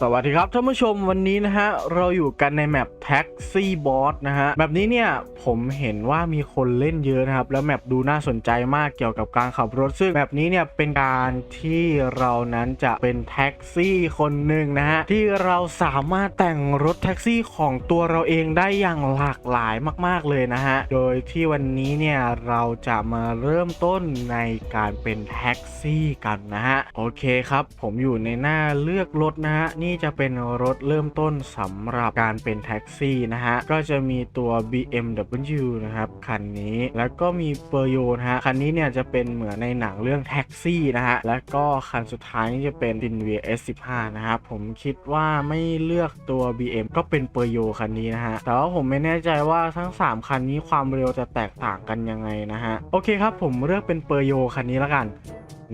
สวัสดีครับท่านผู้ชมวันนี้นะฮะ เราอยู่กันในแมป Taxi Boss นะฮะแบบนี้เนี่ยผมเห็นว่ามีคนเล่นเยอะนะครับ แล้วแมปดูน่าสนใจมากเกี่ยวกับการขับรถ ซึ่งแบบนี้เนี่ยเป็นการที่เรานั้นจะเป็นแท็กซี่คนหนึ่งนะฮะ ที่เราสามารถแต่งรถแท็กซี่ของตัวเราเองได้อย่างหลากหลายมาก ๆเลยนะฮะ โดยที่วันนี้เนี่ยเราจะมาเริ่มต้นในการเป็นแท็กซี่กันนะฮะโอเคครับ ผมอยู่ในหน้าเลือกรถนะฮะนี่จะเป็นรถเริ่มต้นสำหรับการเป็นแท็กซี่นะฮะ ก็จะมีตัว BMW นะครับ คันนี้แล้วก็มีเปอร์โยนะฮะ คันนี้เนี่ยจะเป็นเหมือนในหนังเรื่องแท็กซี่นะฮะ แล้วก็คันสุดท้ายนี่จะเป็น i n v S15 นะครับ ผมคิดว่าไม่เลือกตัว BM ก็เป็นเปอร์โยคันนี้นะฮะ แต่ว่าผมไม่แน่ใจว่าทั้ง 3 คันนี้ความเร็วจะแตกต่างกันยังไงนะฮะ โอเคครับผมเลือกเป็นเปอร์โยคันนี้แล้วกัน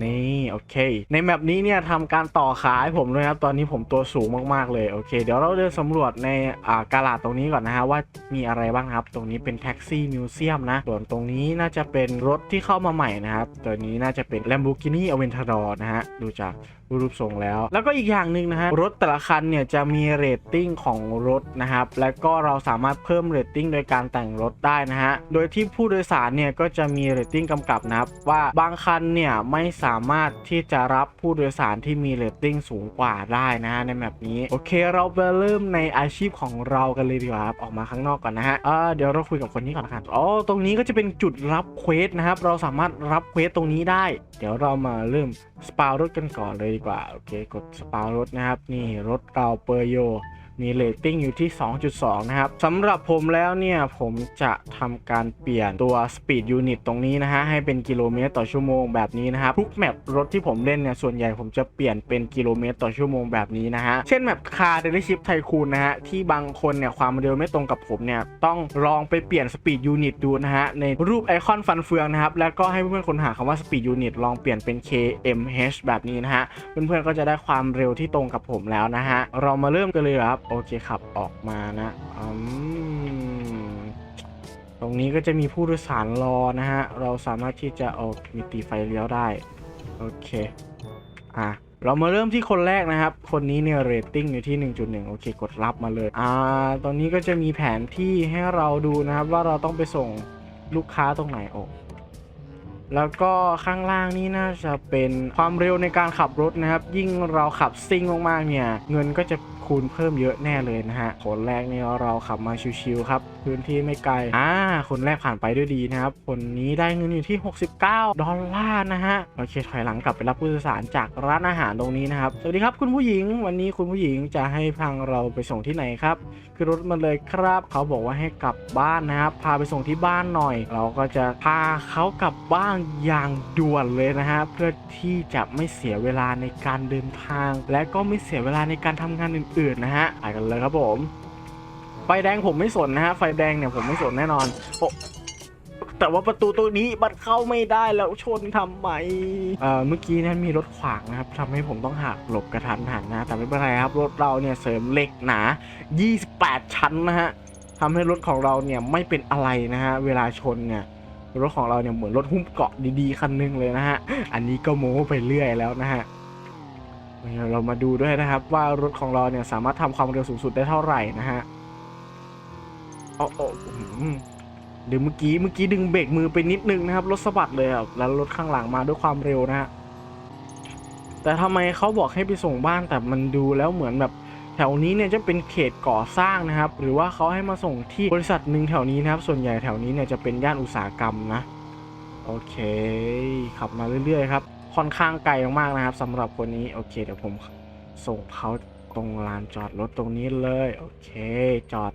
นี่โอเค ในแมปนี้เนี่ยทำการต่อขาให้ผมเลยครับ ตอนนี้ผมตัวสูงมากๆเลยโอเค เดี๋ยวเราเดินสำรวจในอ่ากาลาดตรงนี้ก่อนนะฮะว่ามีอะไรบ้างครับ ตรงนี้เป็นแท็กซี่มิวเซียมนะ ส่วนตรงนี้น่าจะเป็นรถที่เข้ามาใหม่นะครับ ตัวนี้น่าจะเป็น Lamborghini Aventador นะฮะดูจาก รูปทรงแล้ว แล้วก็อีกอย่างหนึ่งนะฮะรถแต่ละคันเนี่ยจะมีเรตติ้งของรถนะครับ แล้วก็เราสามารถเพิ่มเรตติ้งโดยการแต่งรถได้นะฮะ โดยที่ผู้โดยสารเนี่ยก็จะมีเรตติ้งกำกับนะครับว่าบางคันเนี่ยไม่สามารถที่จะรับผู้โดยสารที่มีเรตติ้งสูงกว่าได้นะฮะในแบบนี้โอเคเราไปเริ่มในอาชีพของเรากันเลยดีกว่าครับออกมาข้างนอกก่อนนะฮะอ่าเดี๋ยวเราคุยกับคนนี้ก่อนนะครับอ๋อตรงนี้ก็จะเป็นจุดรับเควสนะครับเราสามารถรับเควสตรงนี้ได้ เดี๋ยวเรามาเริ่มสปาวรถกันก่อนเลยกว่า โอเค กดสปาร์รถนะครับ นี่รถเราเปอร์โย มีเรตติ้งอยู่ที่ 2.2 นะครับสำหรับผมแล้วเนี่ย ผมจะทำการเปลี่ยนตัว Speed Unit ตรงนี้นะฮะ ให้เป็นกิโลเมตรต่อชั่วโมงแบบนี้นะครับ ทุกแมปรถที่ผมเล่นเนี่ย ส่วนใหญ่ผมจะเปลี่ยนเป็นกิโลเมตรต่อชั่วโมงแบบนี้นะฮะ เช่นแมปคาร์เดลิชิพไทคูนนะฮะ ที่บางคนเนี่ย ความเร็วไม่ตรงกับผมเนี่ย ต้องลองไปเปลี่ยน Speed Unit ดูนะฮะ ในรูปไอคอนฟันเฟืองนะครับ แล้วก็ให้เพื่อนๆคนหาคำว่า Speed Unit ลองเปลี่ยนเป็น KMH แบบนี้นะฮะ เพื่อนๆก็จะได้ความเร็วที่ตรงกับผมแล้วนะฮะ เรามาเริ่มกันเลยครับโอเคครับออกมานะอืมตรงนี้ก็จะมีผู้โดยสารรอนะฮะ เราสามารถที่จะเอามีตีไฟเลี้ยวได้ โอเค อะ เรามาเริ่มที่คนแรกนะครับ คนนี้เนี่ยเรตติ้งอยู่ที่ 1.1 โอเค กดรับมาเลย อ่า ตอนนี้ก็จะมีแผนที่ให้เราดูนะครับ ว่าเราต้องไปส่งลูกค้าตรงไหนโอ้แล้วก็ข้างล่างนี่น่าจะเป็นความเร็วในการขับรถนะครับ ยิ่งเราขับซิ่งมากๆเนี่ย เงินก็จะ คูณเพิ่มเยอะแน่เลยนะฮะขนแรกนี่เราขับมาชิวๆครับพื้นที่ไม่ไกล อ่า คนแรกผ่านไปด้วยดีนะครับ คนนี้ได้เงินอยู่ที่ 69 ดอลลาร์นะฮะ โอเค ถอยหลังกลับไปรับผู้โดยสารจากร้านอาหารตรงนี้นะครับ สวัสดีครับคุณผู้หญิง วันนี้คุณผู้หญิงจะให้ทางเราไปส่งที่ไหนครับ คือรถมาเลยครับ เขาบอกว่าให้กลับบ้านนะครับ พาไปส่งที่บ้านหน่อย เราก็จะพาเขากลับบ้านอย่างด่วนเลยนะฮะ เพื่อที่จะไม่เสียเวลาในการเดินทาง และก็ไม่เสียเวลาในการทำงานอื่นๆนะฮะ ไปกันเลยครับผม ฟแดงผมไม่สนนะฮะ ไฟแดงเนี่ยผมไม่สนแน่นอนโอแต่ว่าประตูตัวนี้มันเข้าไม่ได้แล้วชนทำไมเอ่อเมื่อกี้นั้นมีรถขวางนะครับทำให้ผมต้องหักหลบกระทันหันนะ แต่ไม่เป็นไรครับรถเราเนี่ยเสริมเหล็กหนา 28 ชั้นนะฮะทำให้รถของเราเนี่ยไม่เป็นอะไรนะฮะเวลาชนเนี่ยรถของเราเนี่ยเหมือนรถหุ้มเกาะดีๆคันหนึงเลยนะฮะ อันนี้ก็โม้ไปเรื่อยแล้วนะฮะ เรามาดูด้วยนะครับว่ารถของเราเนี่ยสามารถทำความเร็วสูงสุดได้เท่าไหร่นะฮะ โอ้โอ้อื้อหือเดี๋ยวเมื่อกี้เมื่อกี้ดึงเบรกมือไปนิดนึงนะครับรถสะบัดเลยครับแล้วรถข้างหลังมาด้วยความเร็วนะฮะแต่ทำไมเขาบอกให้ไปส่งบ้านแต่มันดูแล้วเหมือนแบบแถวนี้เนี่ยจะเป็นเขตก่อสร้างนะครับ หรือว่าเขาให้มาส่งที่บริษัทหนึ่งแถวนี้นะครับ ส่วนใหญ่แถวนี้เนี่ยจะเป็นย่านอุตสาหกรรมนะ โอเค ขับมาเรื่อยๆครับ ค่อนข้างไกลมากๆนะครับสำหรับคนนี้โอเคเดี๋ยวผมส่งเขาตรงลานจอดรถตรงนี้เลย โอเค จอด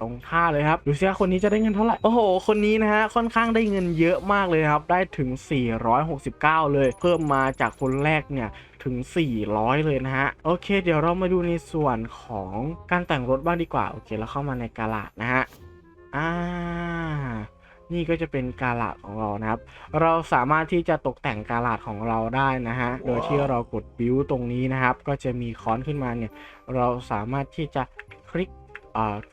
ตรงท่าเลยครับดูสิว่าคนนี้จะได้เงินเท่าไหร่โอ้โห คนนี้นะฮะค่อนข้างได้เงินเยอะมากเลยครับ ได้ถึง 469 เลย เพิ่มมาจากคนแรกเนี่ยถึง 400 เลยนะฮะ โอเค เดี๋ยวเรามาดูในส่วนของการแต่งรถบ้างดีกว่า โอเค แล้วเข้ามาในกาลาดนะฮะ อ่า นี่ก็จะเป็นกาลาดของเรานะครับ เราสามารถที่จะตกแต่งกาลาดของเราได้นะฮะ โดยที่เรากดบิวตรงนี้นะครับ ก็จะมีค้อนขึ้นมาเนี่ย เราสามารถที่จะ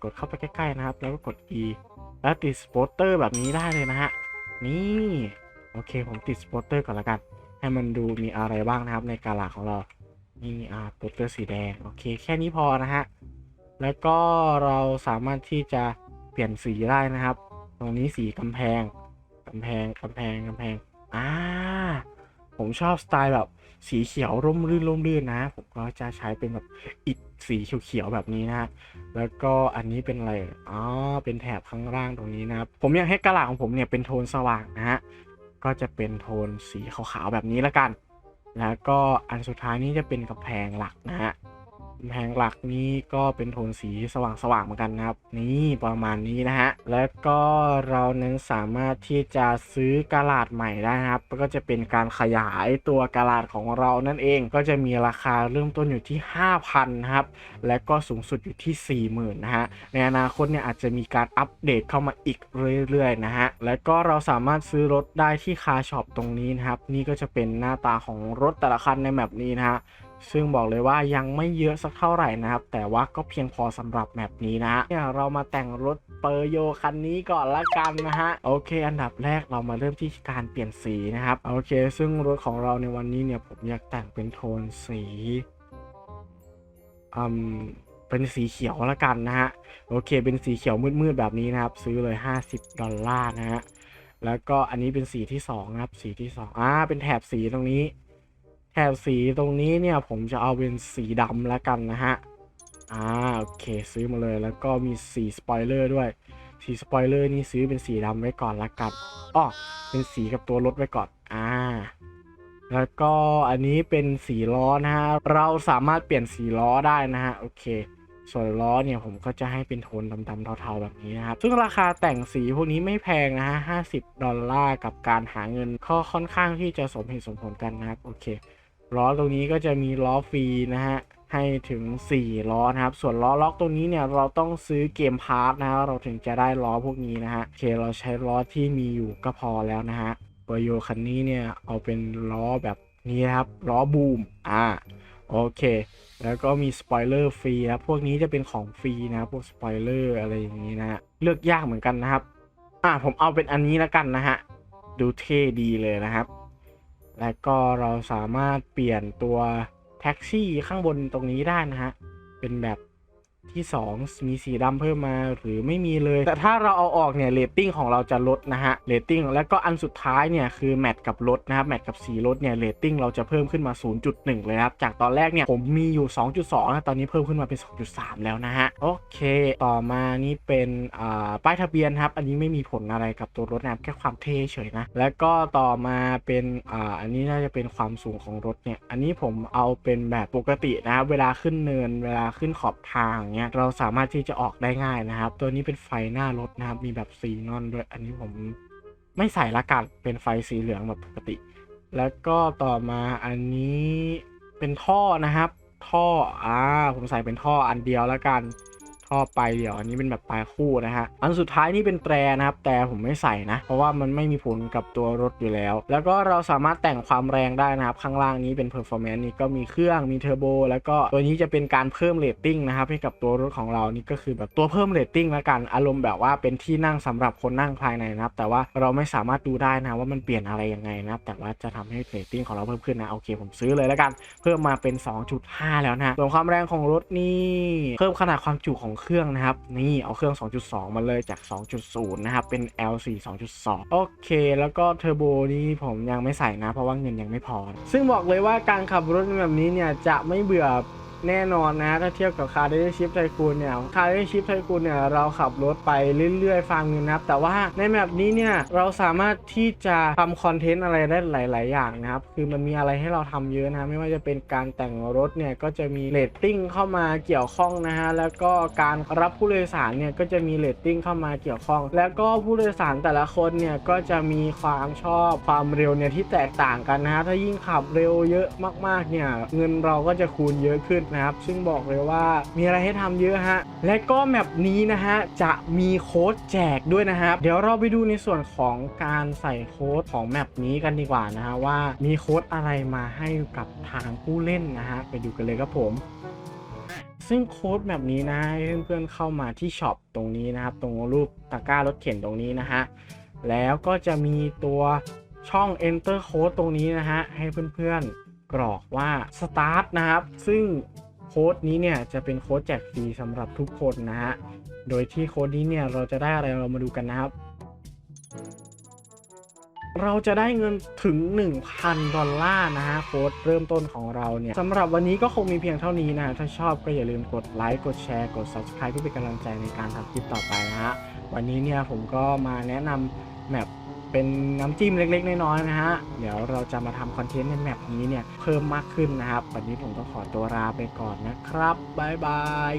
กดเข้าไปใกล้ๆนะครับ แล้วก็กด E แล้วติดสปอตเตอร์แบบนี้ได้เลยนะฮะ นี่ โอเค ผมติดสปอตเตอร์ก่อนละกัน ให้มันดูมีอะไรบ้างนะครับในกาลาของเรา นี่อ่าเปิดเกลือสีแดง โอเค แค่นี้พอนะฮะ แล้วก็เราสามารถที่จะเปลี่ยนสีได้นะครับ ตรงนี้สีกำแพงกำแพงกำแพงกำแพง อ่า ผมชอบสไตล์แบบสีเขียวร่มรื่นร่มรื่นนะ ผมก็จะใช้เป็นแบบอิฐสีเขียวๆแบบนี้นะแล้วก็อันนี้เป็นอะไรอ๋อเป็นแถบข้างล่างตรงนี้นะผมอยากให้กระหล่ำของผมเนี่ยเป็นโทนสว่างนะฮะก็จะเป็นโทนสีขาวๆแบบนี้ละกัน แล้วก็อันสุดท้ายนี้จะเป็นกระแพงหลักนะฮะ กำแพงหลักนี้ก็เป็นโทนสีสว่างๆเหมือนกันนะครับ นี่ประมาณนี้นะฮะ แล้วก็เรานั้นสามารถที่จะซื้อกระดาษใหม่ได้นะครับ ก็จะเป็นการขยายตัวกระดาษของเรานั่นเองก็จะมีราคาเริ่มต้นอยู่ที่ 5,000นครับ และก็สูงสุดอยู่ที่ 40,000นะฮะ ในอนาคตเนี่ยอาจจะมีการอัปเดตเข้ามาอีกเรื่อยๆนะฮะ แล้วก็เราสามารถซื้อรถได้ที่คาช็อปตรงนี้นะครับ นี่ก็จะเป็นหน้าตาของรถแต่ละคันในแมปนี้นะฮะ ซึ่งบอกเลยว่ายังไม่เยอะสักเท่าไหร่นะครับ แต่ว่าก็เพียงพอสำหรับแมปนี้นะเนี่ยเรามาแต่งรถเปอร์โยคันนี้ก่อนละกันนะฮะ โอเค อันดับแรกเรามาเริ่มที่การเปลี่ยนสีนะครับ โอเค ซึ่งรถของเราในวันนี้เนี่ยผมอยากแต่งเป็นโทนสีอืมเป็นสีเขียวละกันนะฮะ โอเค เป็นสีเขียวมืดๆแบบนี้นะครับ ซื้อเลย 50 ดอลลาร์นะฮะ แล้วก็อันนี้เป็นสีที่สองนะครับ สีที่สองอ่า เป็นแถบสีตรงนี้ ถบสีตรงนี้เนี่ยผมจะเอาเป็นสีดำแล้วกันนะฮะ อ่าโอเคซื้อมาเลยแล้วก็มีสีสปอยเลอร์ด้วย สีสปอยเลอร์นี่ซื้อเป็นสีดำไว้ก่อนละกันอ้อเป็นสีกับตัวรถไว้ก่อน อ่า แล้วก็อันนี้เป็นสีล้อนะฮะ เราสามารถเปลี่ยนสีล้อได้นะฮะ โอเค ส่วนล้อเนี่ยผมก็จะให้เป็นโทนดำๆเทาๆแบบนี้นะครับ ซึ่งราคาแต่งสีพวกนี้ไม่แพงนะฮะ50ดอลลาร์กับการหาเงินก็ค่อนข้างที่จะสมเหตุสมผลกันนะครับ โอเค ล้อตรงนี้ก็จะมีล้อฟรีนะฮะให้ถึง 4 ล้อนะครับ ส่วนล้อล็อกตรงนี้เนี่ยเราต้องซื้อเกมพาร์ทนะฮะเราถึงจะได้ล้อพวกนี้นะฮะโอเคเราใช้ล้อที่มีอยู่ก็พอแล้วนะฮะเปอร์โยคันนี้เนี่ยเอาเป็นล้อแบบนี้นครับล้อบูมอ่าโอเค แล้วก็มีสปอยเลอร์ฟรีนะพวกนี้จะเป็นของฟรีนะพวกสปอยเลอร์อะไรอย่างนี้นะฮะเลือกยากเหมือนกันนะครับอ่าผมเอาเป็นอันนี้แล้วกันนะฮะดูเท่ดีเลยนะครับ และก็เราสามารถเปลี่ยนตัวแท็กซี่ข้างบนตรงนี้ได้นะฮะ เป็นแบบ ที่ 2 มีสีดำเพิ่มมาหรือไม่มีเลย แต่ถ้าเราเอาออกเนี่ยเรตติ้งของเราจะลดนะฮะเรตติ้งแล้วก็อันสุดท้ายเนี่ยคือแมทกับรถนะครับแมทกับสีรถเนี่ยเรตติ้งเราจะเพิ่มขึ้นมา 0.1 เลยครับ จากตอนแรกเนี่ยผมมีอยู่ 2.2นะตอนนี้เพิ่มขึ้นมาเป็น 2.3 แล้วนะฮะโอเค ต่อมานี่เป็นป้ายทะเบียนครับ อันนี้ไม่มีผลอะไรกับตัวรถนะครับแค่ความเท่เฉยนะแล้วก็ต่อมาเป็นออันนี้น่าจะเป็นความสูงของรถเนี่ยอันนี้ผมเอาเป็นแบบปกตินะครับเวลาขึ้นเนินเวลาขึ้นขอบทางอย่างเงี้ยเราสามารถที่จะออกได้ง่ายนะครับ ตัวนี้เป็นไฟหน้ารถนะครับ มีแบบสีนอนด้วย อันนี้ผมไม่ใส่ละกันเป็นไฟสีเหลืองแบบปกติ แล้วก็ต่อมาอันนี้เป็นท่อนะครับ ท่ออ่าผมใส่เป็นท่ออันเดียวแล้วกัน ท่อไปเดี๋ยวอันนี้เป็นแบบปลายคู่นะฮะอันสุดท้ายนี่เป็นแตรนะครับแต่ผมไม่ใส่นะ เพราะว่ามันไม่มีผลกับตัวรถอยู่แล้ว แล้วก็เราสามารถแต่งความแรงได้นะครับ ข้างล่างนี้เป็น performance นี่ก็มีเครื่องมีเทอร์โบแล้วก็ตัวนี้จะเป็นการเพิ่มเรตติ้งนะครับให้กับตัวรถของเรานี่ก็คือแบบตัวเพิ่มเรตติ้งแล้วกันอารมณ์แบบว่าเป็นที่นั่งสำหรับคนนั่งภายในนะครับ แต่ว่าเราไม่สามารถดูได้นะว่ามันเปลี่ยนอะไรยังไงนะครับแต่ว่าจะทำให้เรตติ้งของเราเพิ่มขึ้นนะโอเคผมซื้อเลยแล้วกัน เพิ่มมาเป็น 2.5 แล้วนะส่วนความแรงของรถนี่เพิ่มขนาดความจุของเครื่องนะครับ นี่เอาเครื่อง 2.2 มาเลยจาก 2.0 นะครับ เป็น L4 2.2 โอเค แล้วก็เทอร์โบนี่ผมยังไม่ใส่นะ เพราะว่าเงินยังไม่พอ ซึ่งบอกเลยว่าการขับรถแบบนี้เนี่ยจะไม่เบื่อ แน่นอนนะ ถ้าเทียบกับคาร์ดอร์ชิพไทคูนเนี่ยคาร์ดอร์ชิพไทคูนเนี่ยเราขับรถไปเรื่อยๆฟังเงินนะครับ แต่ว่าในแมปนี้เนี่ยเราสามารถที่จะทำคอนเทนต์อะไรได้หลาย ๆ อย่างนะครับ คือมันมีอะไรให้เราทำเยอะนะไม่ว่าจะเป็นการแต่งรถเนี่ยก็จะมีเรตติ้งเข้ามาเกี่ยวข้องนะฮะแล้วก็การรับผู้โดยสารเนี่ยก็จะมีเรตติ้งเข้ามาเกี่ยวข้อง แล้วก็ผู้โดยสารแต่ละคนเนี่ยก็จะมีความชอบความเร็วเนี่ยที่แตกต่างกันนะฮะถ้ายิ่งขับเร็วเยอะมากๆเนี่ยเงินเราก็จะคูณเยอะขึ้นนะครับ ซึ่งบอกเลยว่ามีอะไรให้ทำเยอะฮะ และก็แมปนี้นะฮะ จะมีโค้ดแจกด้วยนะครับ เดี๋ยวเราไปดูในส่วนของการใส่โค้ดของแมปนี้กันดีกว่านะฮะว่ามีโค้ดอะไรมาให้กับทางผู้เล่นนะฮะไปดูกันเลยครับผมซึ่งโค้ดแบบนี้นะให้เพื่อนๆเข้ามาที่ช็อปตรงนี้นะครับ ตรงรูปตะกร้ารถเข็นตรงนี้นะฮะ แล้วก็จะมีตัวช่อง enter code ตรงนี้นะฮะ ให้เพื่อนๆกรอกว่า start นะครับ ซึ่ง โค้ดนี้เนี่ยจะเป็นโค้ดแจกฟรีสำหรับทุกคนนะฮะ โดยที่โค้ดนี้เนี่ยเราจะได้อะไรเรามาดูกันนะครับ เราจะได้เงินถึง 1,000 ดอลลาร์นะฮะโค้ดเริ่มต้นของเราเนี่ยสำหรับวันนี้ก็คงมีเพียงเท่านี้นะฮะถ้าชอบก็อย่าลืมกดไลค์กดแชร์กด subscribe เพื่อเป็นกำลังใจในการทำคลิปต่อไปนะฮะ วันนี้เนี่ยผมก็มาแนะนำแมป เป็นน้ำจิ้มเล็ก ๆ น้อยๆนะฮะ เดี๋ยวเราจะมาทำคอนเทนต์ในแมปนี้เนี่ยเพิ่มมากขึ้นนะครับ วันนี้ผมต้องขอตัวลาไปก่อนนะครับ บ๊ายบาย